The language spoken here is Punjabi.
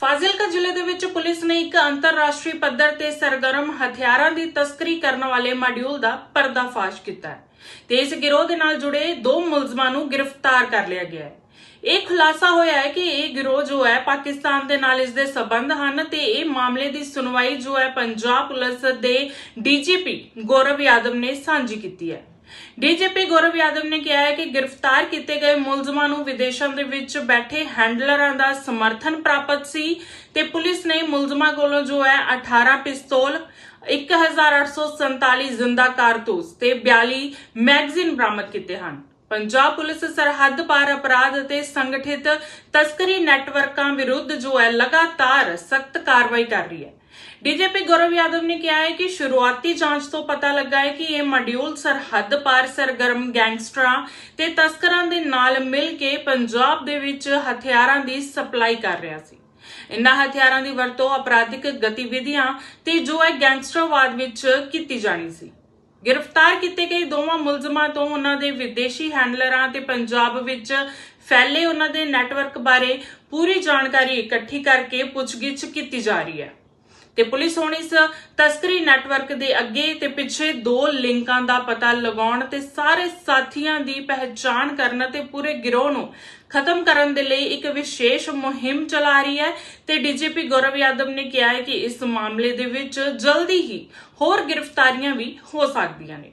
ਫਾਜ਼ਿਲਕਾ ਜ਼ਿਲ੍ਹੇ ਦੇ ਵਿੱਚ ਪੁਲਿਸ ਨੇ ਇੱਕ ਅੰਤਰਰਾਸ਼ਟਰੀ ਪੱਧਰ ਤੇ ਸਰਗਰਮ ਹਥਿਆਰਾਂ ਦੀ ਤਸਕਰੀ ਕਰਨ ਵਾਲੇ ਮਾਡਿਊਲ ਦਾ ਪਰਦਾਫਾਸ਼ ਕੀਤਾ ਹੈ ਤੇ ਇਸ ਗਿਰੋਹ ਦੇ ਨਾਲ ਜੁੜੇ ਦੋ ਮੁਲਜ਼ਮਾਂ ਨੂੰ ਗ੍ਰਿਫਤਾਰ ਕਰ ਲਿਆ ਗਿਆ ਹੈ। ਇਹ ਖੁਲਾਸਾ ਹੋਇਆ ਹੈ ਕਿ ਇਹ ਗਿਰੋਹ ਜੋ ਹੈ ਪਾਕਿਸਤਾਨ ਦੇ ਨਾਲ ਇਸ ਦੇ ਸਬੰਧ ਹਨ ਤੇ ਇਹ ਮਾਮਲੇ ਦੀ ਸੁਣਵਾਈ ਜੋ ਹੈ ਪੰਜਾਬ ਪੁਲਿਸ ਦੇ ਡੀਜੀਪੀ ਗੌਰਵ ਯਾਦਵ ਨੇ ਸਾਂਝੀ ਕੀਤੀ ਹੈ। ਡੀਜੀਪੀ ਗੌਰਵ ਯਾਦਵ ਨੇ ਕਿਹਾ ਹੈ ਕਿ ਗ੍ਰਿਫਤਾਰ ਕੀਤੇ ਗਏ ਮੁਲਜ਼ਮਾਂ ਨੂੰ ਵਿਦੇਸ਼ਾਂ ਦੇ ਵਿੱਚ ਬੈਠੇ ਹੈਂਡਲਰਾਂ ਦਾ ਸਮਰਥਨ ਪ੍ਰਾਪਤ ਸੀ ਤੇ ਪੁਲਿਸ ਨੇ ਮੁਲਜ਼ਮਾਂ ਕੋਲੋਂ ਜੋ ਹੈ 18 ਪਿਸਤੌਲ 1847 ਜ਼ਿੰਦਾ ਕਾਰਤੂਸ ਤੇ 42 ਮੈਗਜ਼ੀਨ ਬਰਾਮਦ ਕੀਤੇ ਹਨ। ਪੰਜਾਬ ਪੁਲਿਸ ਸਰਹੱਦ ਪਾਰ ਅਪਰਾਧ ਅਤੇ ਸੰਗਠਿਤ ਤਸਕਰੀ ਨੈਟਵਰਕਾਂ ਵਿਰੁੱਧ ਜੋ ਹੈ ਲਗਾਤਾਰ ਸਖਤ ਕਾਰਵਾਈ ਕਰ ਰਹੀ ਹੈ। ਡੀਜੀਪੀ ਗੌਰਵ ਯਾਦਵ ਨੇ ਕਿਹਾ ਹੈ ਕਿ ਸ਼ੁਰੂਆਤੀ ਜਾਂਚ ਤੋਂ ਪਤਾ ਲੱਗਾ ਹੈ ਕਿ ਇਹ ਮੋਡਿਊਲ ਸਰਹੱਦ ਪਾਰ ਸਰਗਰਮ ਗੈਂਗਸਟਰਾਂ ਤੇ ਤਸਕਰਾਂ ਦੇ ਨਾਲ ਮਿਲ ਕੇ ਪੰਜਾਬ ਦੇ ਵਿੱਚ ਹਥਿਆਰਾਂ ਦੀ ਸਪਲਾਈ ਕਰ ਰਿਹਾ ਸੀ। ਇਨ੍ਹਾਂ ਹਥਿਆਰਾਂ ਦੀ ਵਰਤੋਂ ਅਪਰਾਧਿਕ ਗਤੀਵਿਧੀਆਂ ਤੇ ਜੋ ਹੈ ਗੈਂਗਸਟਰਵਾਦ ਵਿੱਚ ਕੀਤੀ ਜਾਣੀ ਸੀ। ਗ੍ਰਿਫਤਾਰ ਕੀਤੇ ਗਏ ਦੋਵਾਂ ਮੁਲਜ਼ਮਾਂ ਤੋਂ ਉਹਨਾਂ ਦੇ ਵਿਦੇਸ਼ੀ ਹੈਂਡਲਰਾਂ ਤੇ ਪੰਜਾਬ ਵਿੱਚ ਫੈਲੇ ਉਹਨਾਂ ਦੇ ਨੈਟਵਰਕ ਬਾਰੇ ਪੂਰੀ ਜਾਣਕਾਰੀ ਇਕੱਠੀ ਕਰਕੇ ਪੁੱਛਗਿੱਛ ਕੀਤੀ ਜਾ ਰਹੀ ਹੈ। ਤੇ ਪੁਲਿਸ ਹੁਣ ਇਸ ਤਸਕਰੀ ਨੈਟਵਰਕ ਦੇ ਅੱਗੇ ਤੇ ਪਿੱਛੇ ਦੋ ਲਿੰਕਾਂ ਦਾ ਪਤਾ ਲਗਾਉਣ ਤੇ ਸਾਰੇ ਸਾਥੀਆਂ ਦੀ ਪਹਿਚਾਣ ਕਰਨ ਤੇ ਪੂਰੇ ਗਿਰੋਹ ਨੂੰ ਖਤਮ ਕਰਨ ਦੇ ਲਈ ਇੱਕ ਵਿਸ਼ੇਸ਼ ਮੁਹਿੰਮ ਚਲਾ ਰਹੀ ਹੈ। ਤੇ ਡੀਜੀਪੀ ਗੌਰਵ ਯਾਦਵ ਨੇ ਕਿਹਾ ਹੈ ਕਿ ਇਸ ਮਾਮਲੇ ਦੇ ਵਿੱਚ ਜਲਦੀ ਹੀ ਹੋਰ ਗ੍ਰਿਫਤਾਰੀਆਂ ਵੀ ਹੋ ਸਕਦੀਆਂ ਨੇ।